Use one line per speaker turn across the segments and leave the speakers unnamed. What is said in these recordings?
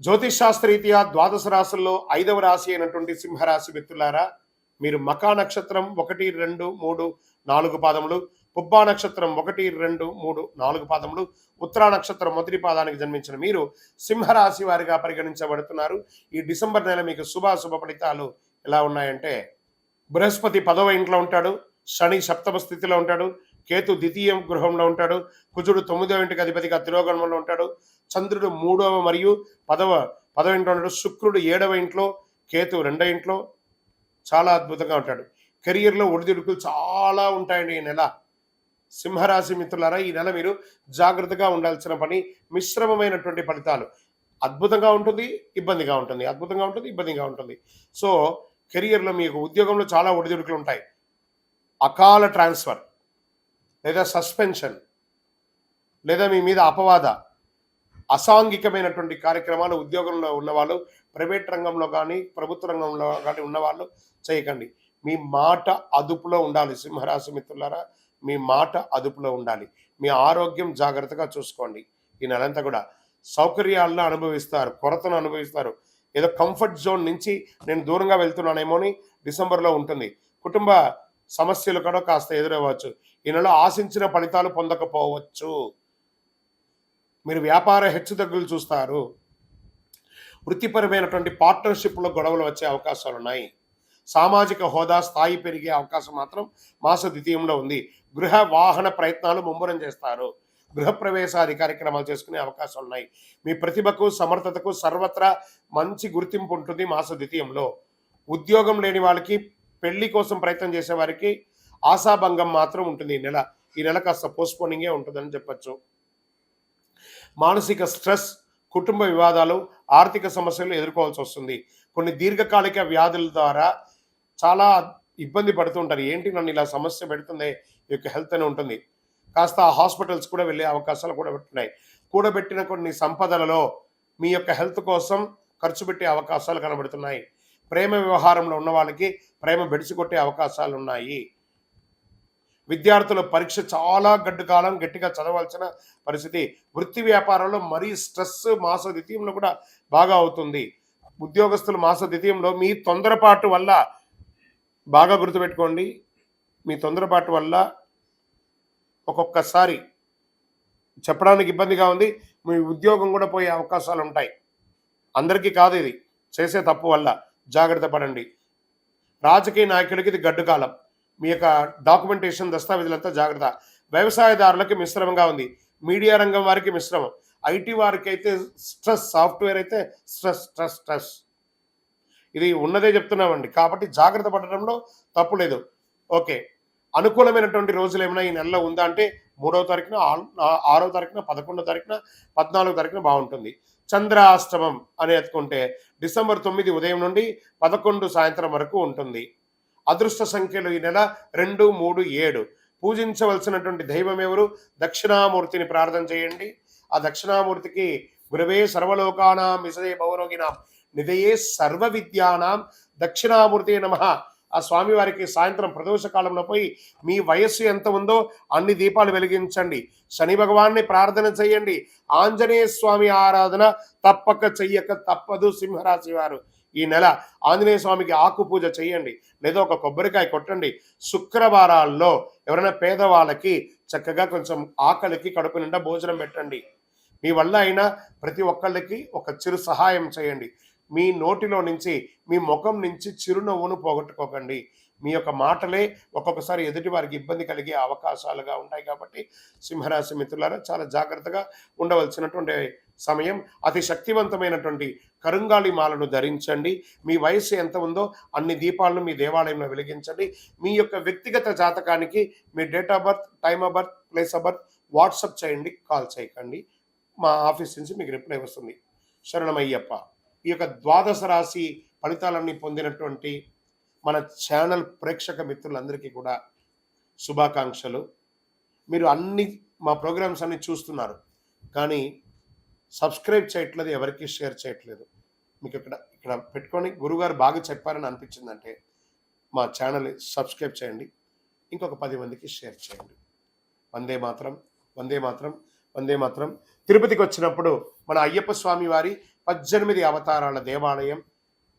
జ్యోతిష్ శాస్త్రరీత్యా ద్వాదశ రాశుల్లో ఐదవ రాశి అయినటువంటి సింహరాశి వ్యక్తులారా మీరు మకా నక్షత్రం ఒకటి రెండు మూడు నాలుగు పాదములు పుబ్బా నక్షత్రం ఒకటి రెండు మూడు నాలుగు పాదములు ఉత్తరా నక్షత్రం మొదటి పాదానికి జన్మించిన మీరు సింహరాశి వారిగా పరిగణించబడుతున్నారు. ఈ డిసెంబర్ నెల మీకు శుభాశుభ ఫలితాలు ఎలా ఉన్నాయంటే బృహస్పతి పదవ ఇంట్లో ఉంటాడు శని సప్తమ స్థితిలో ఉంటాడు కేతు ద్వితీయ గృహంలో ఉంటాడు కుజుడు తొమ్మిదవ ఇంటికి అధిపతిగా తిరోగణంలో ఉంటాడు చంద్రుడు మూడవ మరియు పదవ పదవ ఇంట్లో ఉంటాడు శుక్రుడు ఏడవ ఇంట్లో కేతు రెండవ ఇంట్లో చాలా అద్భుతంగా ఉంటాడు. కెరియర్లో ఒడిదుడుకులు చాలా ఉంటాయండి ఈ నెల. సింహరాశి మిత్రులారా ఈ నెల మీరు జాగ్రత్తగా ఉండాల్సిన పని మిశ్రమమైనటువంటి ఫలితాలు. అద్భుతంగా ఉంటుంది ఇబ్బందిగా ఉంటుంది. అద్భుతంగా ఉంటుంది ఇబ్బందిగా ఉంటుంది. సో కెరియర్లో మీకు ఉద్యోగంలో చాలా ఒడిదుడుకులు ఉంటాయి. అకాల ట్రాన్స్ఫర్. లేదా సస్పెన్షన్ లేదా మీ మీద అపవాద అసాంఘికమైనటువంటి కార్యక్రమాలు ఉద్యోగంలో ఉన్నవాళ్ళు ప్రైవేట్ రంగంలో కానీ ప్రభుత్వ రంగంలో కానీ ఉన్నవాళ్ళు చేయకండి. మీ మాట అదుపులో ఉండాలి సింహరాశి మిత్రులారా. మీ మాట అదుపులో ఉండాలి. మీ ఆరోగ్యం జాగ్రత్తగా చూసుకోండి. ఈ నెలంతా కూడా సౌకర్యాలను అనుభవిస్తారు కొరతను అనుభవిస్తారు. ఏదో కంఫర్ట్ జోన్ నుంచి నేను దూరంగా వెళ్తున్నానేమో అని డిసెంబర్లో ఉంటుంది. కుటుంబ సమస్యలు కూడా కాస్త ఎదురవ్వచ్చు. ఈ నెల ఆశించిన ఫలితాలు పొందకపోవచ్చు. మీరు వ్యాపార హెచ్చుతగ్గులు చూస్తారు. వృత్తిపరమైనటువంటి పార్ట్నర్షిప్లో గొడవలు వచ్చే అవకాశాలు ఉన్నాయి. సామాజిక హోదా స్థాయి పెరిగే అవకాశం మాత్రం మాస ద్వితీయంలో ఉంది. గృహ వాహన ప్రయత్నాలు ముమ్మరం చేస్తారు. గృహప్రవేశాది కార్యక్రమాలు చేసుకునే అవకాశాలు ఉన్నాయి. మీ ప్రతిభకు సమర్థతకు సర్వత్రా మంచి గుర్తింపు ఉంటుంది మాస ద్వితీయంలో. ఉద్యోగం లేని వాళ్ళకి పెళ్ళి కోసం ప్రయత్నం చేసే వారికి ఆశాభంగం మాత్రం ఉంటుంది ఈ నెల. ఈ నెల కాస్త పోస్ట్పోనింగే ఉంటుందని చెప్పచ్చు. మానసిక స్ట్రెస్ కుటుంబ వివాదాలు ఆర్థిక సమస్యలు ఎదుర్కోవాల్సి వస్తుంది. కొన్ని దీర్ఘకాలిక వ్యాధుల ద్వారా చాలా ఇబ్బంది పడుతుంటారు ఏంటి నన్ను ఇలా సమస్య పెడుతుంది? ఈ యొక్క హెల్త్ అని ఉంటుంది. కాస్త హాస్పిటల్స్ కూడా వెళ్ళే అవకాశాలు కూడా పెట్టున్నాయి కూడబెట్టిన కొన్ని సంపదలలో మీ యొక్క హెల్త్ కోసం ఖర్చు పెట్టే అవకాశాలు కనబడుతున్నాయి. ప్రేమ వ్యవహారంలో ఉన్న వాళ్ళకి ప్రేమ బెడిసికొట్టే అవకాశాలు ఉన్నాయి విద్యార్థుల పరీక్ష చాలా గడ్డు కాలం గట్టిగా చదవాల్సిన పరిస్థితి. వృత్తి వ్యాపారంలో మరీ స్ట్రెస్ మాస ద్వితీయంలో కూడా బాగా అవుతుంది. ఉద్యోగస్తులు మాస ద్వితీయంలో మీ తొందరపాటు వల్ల బాగా గుర్తుపెట్టుకోండి. మీ తొందరపాటు వల్ల ఒక్కొక్కసారి చెప్పడానికి ఇబ్బందిగా ఉంది. మీ ఉద్యోగం కూడా పోయే అవకాశాలు ఉంటాయి అందరికీ కాదు ఇది. చేసే తప్పు వల్ల. జాగ్రత్త పడండి. రాజకీయ నాయకులకి ఇది గడ్డు కాలం. మీ యొక్క డాక్యుమెంటేషన్ దస్తావేజులంతా జాగ్రత్త. వ్యవసాయదారులకి మిశ్రమంగా ఉంది. మీడియా రంగం వారికి మిశ్రమం. ఐటీ వారికి అయితే స్ట్రెస్ సాఫ్ట్వేర్ అయితే స్ట్రెస్ స్ట్రెస్ స్ట్రెస్. ఇది ఉన్నదే చెప్తున్నామండి. కాబట్టి జాగ్రత్త పడడంలో తప్పు లేదు. ఓకే. అనుకూలమైనటువంటి రోజులు ఏమైనా ఈ నెలలో ఉందా అంటే మూడవ తారీఖున ఆ- ఆరో తారీఖున పదకొండో తారీఖున పద్నాలుగో తారీఖున బాగుంటుంది. చంద్రాష్టమం అని ఎత్తుకుంటే డిసెంబర్ తొమ్మిది ఉదయం నుండి పదకొండు సాయంత్రం వరకు ఉంటుంది. అదృష్ట సంఖ్యలు ఈ నెల రెండు మూడు ఏడు. పూజించవలసినటువంటి దైవం ఎవరు దక్షిణామూర్తిని ప్రార్థన చేయండి. ఆ దక్షిణామూర్తికి గురవే సర్వలోకానాం విసదే భవరోగినాం నిదయే సర్వ విద్యానాం దక్షిణామూర్తి నమ. ఆ స్వామివారికి సాయంత్రం ప్రదోష కాలంలో పోయి మీ వయస్సు ఎంత ఉందో అన్ని దీపాలు వెలిగించండి. శని భగవాన్ని ప్రార్థన చేయండి. ఆంజనేయ స్వామి ఆరాధన తప్పక చెయ్యక తప్పదు సింహరాశి వారు. ఈ నెల ఆంజనేయ స్వామికి ఆకు పూజ చేయండి. లేదా ఒక కొబ్బరికాయ కొట్టండి. శుక్రవారాల్లో ఎవరైనా పేదవాళ్ళకి చక్కగా కొంచెం ఆకలికి కడుపు నిండా భోజనం పెట్టండి. మీ వల్ల అయినా ప్రతి ఒక్కళ్ళకి ఒక చిరు సహాయం చేయండి. మీ నోటిలో నుంచి మీ ముఖం నుంచి చిరునవ్వును పోగొట్టుకోకండి. మీ యొక్క మాటలే ఒక్కొక్కసారి ఎదుటి వారికి ఇబ్బంది కలిగే అవకాశాలుగా ఉంటాయి కాబట్టి సింహరాశి మిత్రులారా చాలా జాగ్రత్తగా ఉండవలసినటువంటి సమయం అతి శక్తివంతమైనటువంటి కరుంగాళి మాలను ధరించండి. మీ వయసు ఎంత ఉందో అన్ని దీపాలను మీ దేవాలయంలో వెలిగించండి. మీ యొక్క వ్యక్తిగత జాతకానికి మీ date of birth time of birth place of birth WhatsApp చేయండి కాల్ చేయకండి. మా ఆఫీస్ నుంచి మీకు రిప్లై వస్తుంది. శరణమయ్యప్ప. ఈ యొక్క ద్వాదశ రాశి ఫలితాలన్నీ పొందినటువంటి మన ఛానల్ ప్రేక్షక మిత్రులందరికీ కూడా శుభాకాంక్షలు. మీరు అన్ని మా ప్రోగ్రామ్స్ అన్ని చూస్తున్నారు. కానీ సబ్స్క్రైబ్ చేయట్లేదు ఎవరికి షేర్ చేయట్లేదు. మీకు ఇక్కడ ఇక్కడ పెట్టుకొని గురుగారు బాగా చెప్పారని అనిపించిందంటే మా ఛానల్ సబ్స్క్రైబ్ చేయండి. ఇంకొక పది మందికి షేర్ చేయండి. వందే మాత్రం వందే మాత్రం వందే మాత్రం. తిరుపతికి వచ్చినప్పుడు మన అయ్యప్ప స్వామి వారి పద్దెనిమిది అవతారాల దేవాలయం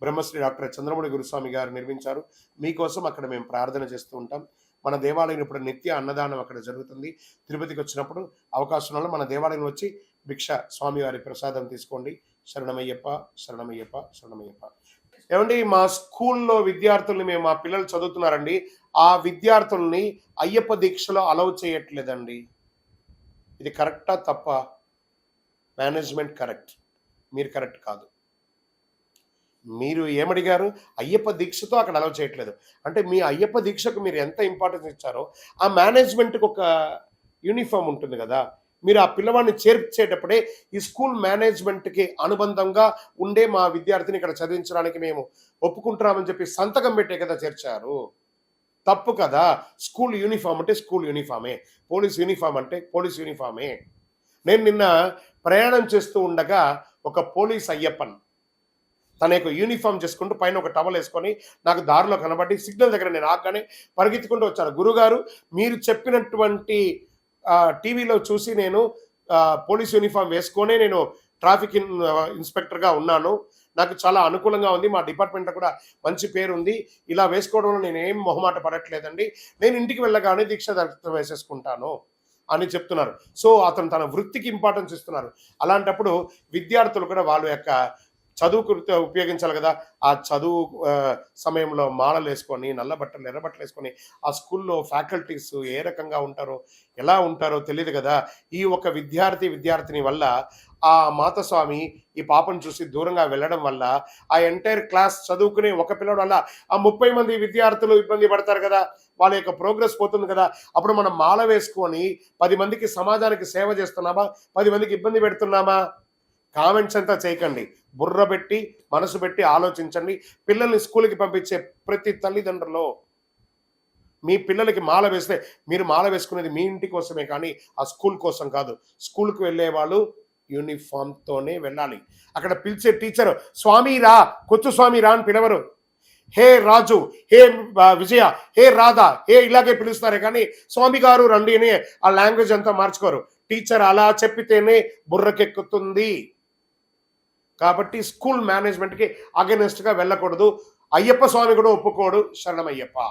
బ్రహ్మశ్రీ డాక్టర్ చంద్రమణి గురుస్వామి గారు నిర్మించారు. మీకోసం అక్కడ మేము ప్రార్థన చేస్తూ ఉంటాం. మన దేవాలయం ఇప్పుడు నిత్య అన్నదానం అక్కడ జరుగుతుంది. తిరుపతికి వచ్చినప్పుడు అవకాశం వల్ల మన దేవాలయం వచ్చి భిక్ష స్వామివారి ప్రసాదం తీసుకోండి. శరణమయ్యప్ప శరణమయ్యప్ప శరణమయ్యప్ప. ఏమండి మా స్కూల్లో విద్యార్థుల్ని మేము మా పిల్లలు చదువుతున్నారండి. ఆ విద్యార్థుల్ని అయ్యప్ప దీక్షలో అలౌ చేయట్లేదండి. ఇది కరెక్టా తప్ప? Management correct. మీరు కరెక్ట్ కాదు. మీరు ఏమడిగారు? అయ్యప్ప దీక్షతో అక్కడ అలవ చేయట్లేదు. అంటే మీ అయ్యప్ప దీక్షకు మీరు ఎంత ఇంపార్టెన్స్ ఇచ్చారో ఆ మేనేజ్మెంట్కి ఒక యూనిఫామ్ ఉంటుంది కదా. మీరు ఆ పిల్లవాడిని చేర్చేటప్పుడే ఈ స్కూల్ మేనేజ్మెంట్కి అనుబంధంగా ఉండే మా విద్యార్థిని ఇక్కడ చదివించడానికి మేము ఒప్పుకుంటున్నామని చెప్పి సంతకం పెట్టే కదా చేర్చారు. తప్పు కదా. స్కూల్ యూనిఫామ్ అంటే స్కూల్ యూనిఫామే పోలీస్ యూనిఫామ్ అంటే పోలీస్ యూనిఫామే నేను నిన్న ప్రయాణం చేస్తూ ఉండగా ఒక పోలీస్ అయ్యప్పన్. తన యొక్క యూనిఫామ్ చేసుకుంటూ పైన ఒక టవల్ వేసుకొని నాకు దారిలో కనబడి సిగ్నల్ దగ్గర నేను ఆగానే పరిగెత్తుకుంటూ వచ్చాను. గురుగారు మీరు చెప్పినటువంటి టీవీలో చూసి నేను పోలీస్ యూనిఫామ్ వేసుకొనే నేను ట్రాఫిక్ ఇన్ ఇన్స్పెక్టర్గా ఉన్నాను. నాకు చాలా అనుకూలంగా ఉంది. మా డిపార్ట్మెంట్లో కూడా మంచి పేరు ఉంది. ఇలా వేసుకోవడంలో నేను ఏం మొహమాట పడట్లేదండి. నేను ఇంటికి వెళ్ళగానే దీక్ష దర్శనం వేసేసుకుంటాను. అని చెప్తున్నారు. సో అతను తన వృత్తికి ఇంపార్టెన్స్ ఇస్తున్నారు. అలాంటప్పుడు విద్యార్థులు కూడా వాళ్ళ యొక్క చదువుకు ఉపయోగించాలి కదా. ఆ చదువు సమయంలో మాలలు వేసుకొని నల్ల బట్టలు ఎర్ర బట్టలు వేసుకొని ఆ స్కూల్లో ఫ్యాకల్టీస్ ఏ రకంగా ఉంటారో ఎలా ఉంటారో తెలియదు కదా. ఈ ఒక విద్యార్థి విద్యార్థిని వల్ల ఆ మాతస్వామి ఈ పాపను చూసి దూరంగా వెళ్ళడం వల్ల ఆ ఎంటైర్ క్లాస్ చదువుకునే ఒక పిల్లడు వల్ల ఆ ముప్పై మంది విద్యార్థులు ఇబ్బంది పడతారు కదా. వాళ్ళ యొక్క ప్రోగ్రెస్ పోతుంది కదా. అప్పుడు మనం మాల వేసుకొని పది మందికి సమాజానికి సేవ చేస్తున్నామా? పది మందికి ఇబ్బంది పెడుతున్నామా? కామెంట్స్ అంతా చేయకండి. బుర్ర పెట్టి మనసు పెట్టి ఆలోచించండి. పిల్లల్ని స్కూల్కి పంపించే ప్రతి తల్లిదండ్రులు మీ పిల్లలకి మాల వేస్తే మీరు మాల వేసుకునేది మీ ఇంటి కోసమే కానీ ఆ స్కూల్ కోసం కాదు. స్కూల్కి వెళ్ళే వాళ్ళు యూనిఫామ్తోనే వెళ్ళాలి. అక్కడ పిలిచే టీచర్ స్వామి రా కొచ్చు స్వామి రా అని పిలవరు. హే రాజు హే విజయ హే రాధా హే ఇలాగే పిలుస్తారే కానీ స్వామి గారు రండి అని ఆ లాంగ్వేజ్ అంతా మార్చుకోరు. టీచర్ అలా చెప్పితేనే బుర్రకెక్కుతుంది. కాబట్టి స్కూల్ మేనేజ్మెంట్కి అగెనెస్ట్గా వెళ్ళకూడదు. అయ్యప్ప స్వామి కూడా ఒప్పుకోడు. శరణమయ్యప్ప.